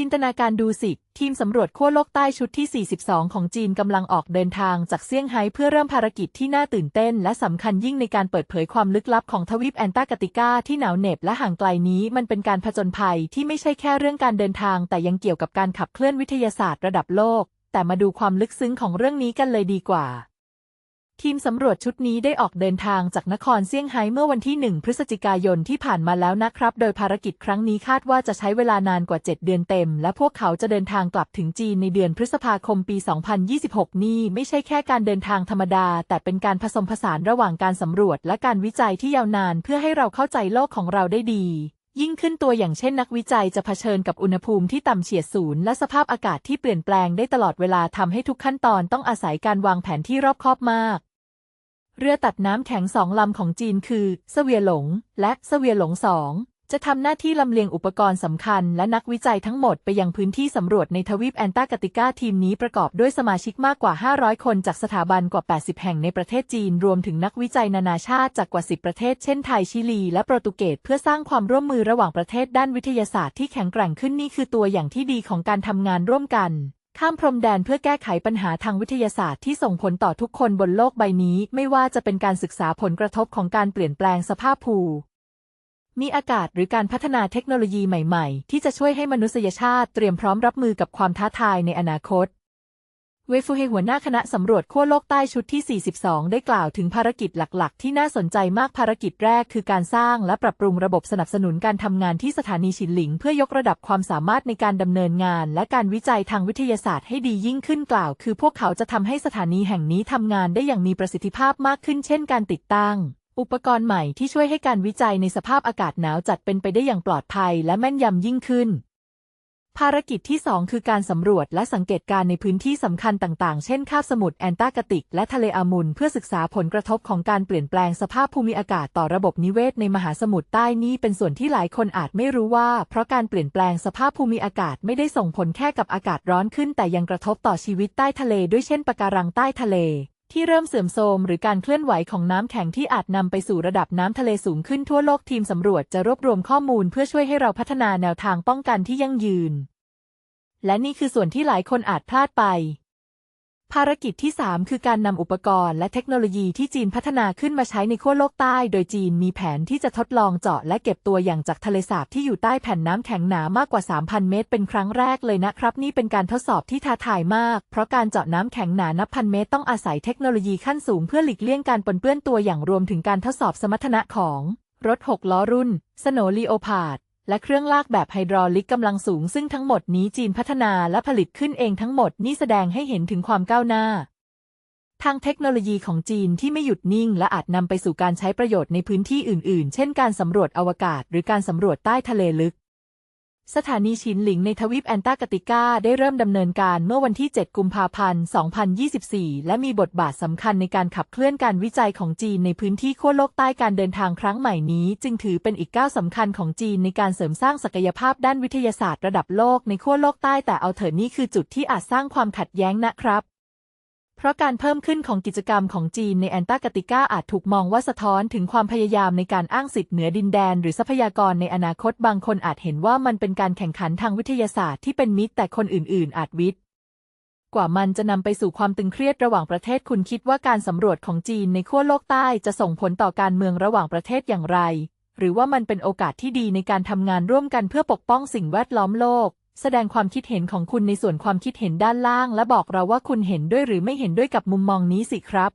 จินตนาการดูสิ ทีมสำรวจขั้วโลกใต้ชุดที่ 42 ของจีนกำลังออกเดินทางจากเซี่ยงไฮ้เพื่อเริ่มภารกิจที่น่าตื่นเต้น และสำคัญยิ่งในการเปิดเผยความลึกลับของทวีปแอนตาร์กติกาที่หนาวเหน็บและห่างไกลนี้มันเป็นการผจญภัยที่ไม่ใช่แค่เรื่องการเดินทาง แต่ยังเกี่ยวกับการขับเคลื่อนวิทยาศาสตร์ระดับโลก แต่มาดูความลึกซึ้งของเรื่องนี้กันเลยดีกว่า ทีมสำรวจชุดนี้ได้ออกเดินทางจากนครเซี่ยงไฮ้เมื่อวันที่ 1 พฤศจิกายนที่ผ่านมาแล้วนะครับ โดยภารกิจครั้งนี้คาดว่าจะใช้เวลานานกว่า 7 เดือนเต็ม และพวกเขาจะเดินทางกลับถึงจีนในเดือนพฤษภาคมปี 2026 นี่ไม่ใช่แค่การเดินทางธรรมดา แต่เป็นการผสมผสานระหว่างการสำรวจและการวิจัยที่ยาวนานเพื่อให้เราเข้าใจโลกของเราได้ดียิ่งขึ้นตัวอย่างเช่นนักวิจัยจะเผชิญกับอุณหภูมิที่ต่ำเฉียดศูนย์และสภาพอากาศที่เปลี่ยนแปลงได้ตลอดเวลาทำให้ทุกขั้นตอนต้องอาศัยการวางแผนที่รอบคอบมาก เรือตัดน้ำแข็งสองลำของจีนคือเสเวียหลง และเสเวียหลงสองจะทำหน้าที่ลำเลียงอุปกรณ์สำคัญและนักวิจัยทั้งหมดไปยังพื้นที่สำรวจในทวีปแอนตาร์กติกาทีมนี้ประกอบด้วยสมาชิกมากกว่า 500 คนจากสถาบันกว่า 80 แห่งในประเทศจีน รวมถึงนักวิจัยนานาชาติจากกว่า 10 ประเทศ เช่นไทย ชิลี และโปรตุเกสเพื่อสร้างความร่วมมือระหว่างประเทศด้านวิทยาศาสตร์ที่แข็งแกร่งขึ้นนี่คือตัวอย่างที่ดีของการทำงานร่วมกัน ข้ามพรมแดนเพื่อแก้ไขปัญหาทางวิทยาศาสตร์ที่ส่งผลต่อทุกคนบนโลกใบนี้ ไม่ว่าจะเป็นการศึกษาผลกระทบของการเปลี่ยนแปลงสภาพภูมิมีอากาศหรือการพัฒนาเทคโนโลยีใหม่ ๆ ที่จะช่วยให้มนุษยชาติเตรียมพร้อมรับมือกับความท้าทายในอนาคต เวฟูเฮหัวหน้าคณะสำรวจขั้วโลกใต้ชุดที่ 42 ได้กล่าวถึงภารกิจหลักๆ ที่น่าสนใจมากภารกิจแรกคือการสร้างและปรับปรุงระบบสนับสนุนการทำงานที่สถานีฉินหลิง เพื่อยกระดับความสามารถในการดำเนินงาน และการวิจัยทางวิทยาศาสตร์ให้ดียิ่งขึ้นกล่าว คือพวกเขาจะทำให้สถานีแห่งนี้ทำงานได้อย่างมีประสิทธิภาพมากขึ้น เช่น การติดตั้ง อุปกรณ์ใหม่ที่ช่วยให้การวิจัยในสภาพอากาศหนาวจัดเป็นไปได้อย่างปลอดภัย และแม่นยำยิ่งขึ้น ภารกิจที่ 2 คือการสำรวจและสังเกตการณ์ในพื้นที่สำคัญต่างๆ เช่น คาบสมุทรแอนตาร์กติก และทะเลอามุนเพื่อศึกษาผลกระทบของการเปลี่ยนแปลงสภาพภูมิอากาศต่อระบบนิเวศในมหาสมุทรใต้นี้เป็นส่วนที่หลายคนอาจไม่รู้ว่า เพราะการเปลี่ยนแปลงสภาพภูมิอากาศไม่ได้ส่งผลแค่กับอากาศร้อนขึ้น แต่ยังกระทบต่อชีวิตใต้ทะเลด้วยเช่นปะการังใต้ทะเล ที่เริ่มเสื่อมโทรมหรือการเคลื่อนไหวของน้ำแข็งที่อาจนำไปสู่ระดับน้ำทะเลสูงขึ้นทั่วโลกทีมสำรวจจะรวบรวมข้อมูลเพื่อช่วยให้เราพัฒนาแนวทางป้องกันที่ยั่งยืน และนี่คือส่วนที่หลายคนอาจพลาดไป ภารกิจที่ 3 คือการนำอุปกรณ์และเทคโนโลยีที่จีนพัฒนาขึ้นมาใช้ในขั้วโลกใต้ โดยจีนมีแผนที่จะทดลองเจาะและเก็บตัวอย่างจากทะเลสาบที่อยู่ใต้แผ่นน้ำแข็งหนามากกว่า 3,000 เมตร เป็นครั้งแรกเลยนะครับ นี่เป็นการทดสอบที่ท้าทายมาก เพราะการเจาะน้ำแข็งหนานับพันเมตรต้องอาศัยเทคโนโลยีขั้นสูงเพื่อหลีกเลี่ยงการปนเปื้อนตัวอย่างรวมถึงการทดสอบสมรรถนะของรถ6ล้อรุ่น Snow Leopard และเครื่องลากแบบไฮดรอลิกกำลังสูง ซึ่งทั้งหมดนี้จีนพัฒนาและผลิตขึ้นเองทั้งหมดนี่แสดงให้เห็นถึงความก้าวหน้า ทางเทคโนโลยีของจีนที่ไม่หยุดนิ่ง และอาจนำไปสู่การใช้ประโยชน์ในพื้นที่อื่น ๆ เช่นการสำรวจอวกาศ หรือการสำรวจใต้ทะเลลึก สถานีชินหลิงในทวีปแอนตาร์กติกาได้เริ่มดำเนินการเมื่อวันที่ 7 กุมภาพันธ์ 2024 และมีบทบาทสำคัญในการขับเคลื่อนการวิจัยของจีนในพื้นที่ขั้วโลกใต้การเดินทางครั้งใหม่นี้ จึงถือเป็นอีกก้าวสำคัญของจีนในการเสริมสร้างศักยภาพด้านวิทยาศาสตร์ระดับโลกในขั้วโลกใต้แต่เอาเถอะนี่คือจุดที่อาจสร้างความขัดแย้งนะครับ เพราะการเพิ่มขึ้นของกิจกรรมของจีนในแอนตาร์กติกาอาจถูกมองว่าสะท้อนถึงความพยายามในการอ้างสิทธิเหนือดินแดน หรือทรัพยากรในอนาคตบางคนอาจเห็นว่ามันเป็นการแข่งขันทางวิทยาศาสตร์ที่เป็นมิตรแต่คนอื่น ๆ อาจวิทย์กว่ามันจะนำไปสู่ความตึงเครียดระหว่างประเทศคุณคิดว่าการสำรวจของจีนในขั้วโลกใต้จะส่งผลต่อการเมืองระหว่างประเทศอย่างไร หรือว่ามันเป็นโอกาสที่ดีในการทำงานร่วมกันเพื่อปกป้องสิ่งแวดล้อมโลก แสดงความคิดเห็นของคุณในส่วนความคิดเห็นด้านล่าง และบอกเราว่าคุณเห็นด้วยหรือไม่เห็นด้วยกับมุมมองนี้สิครับ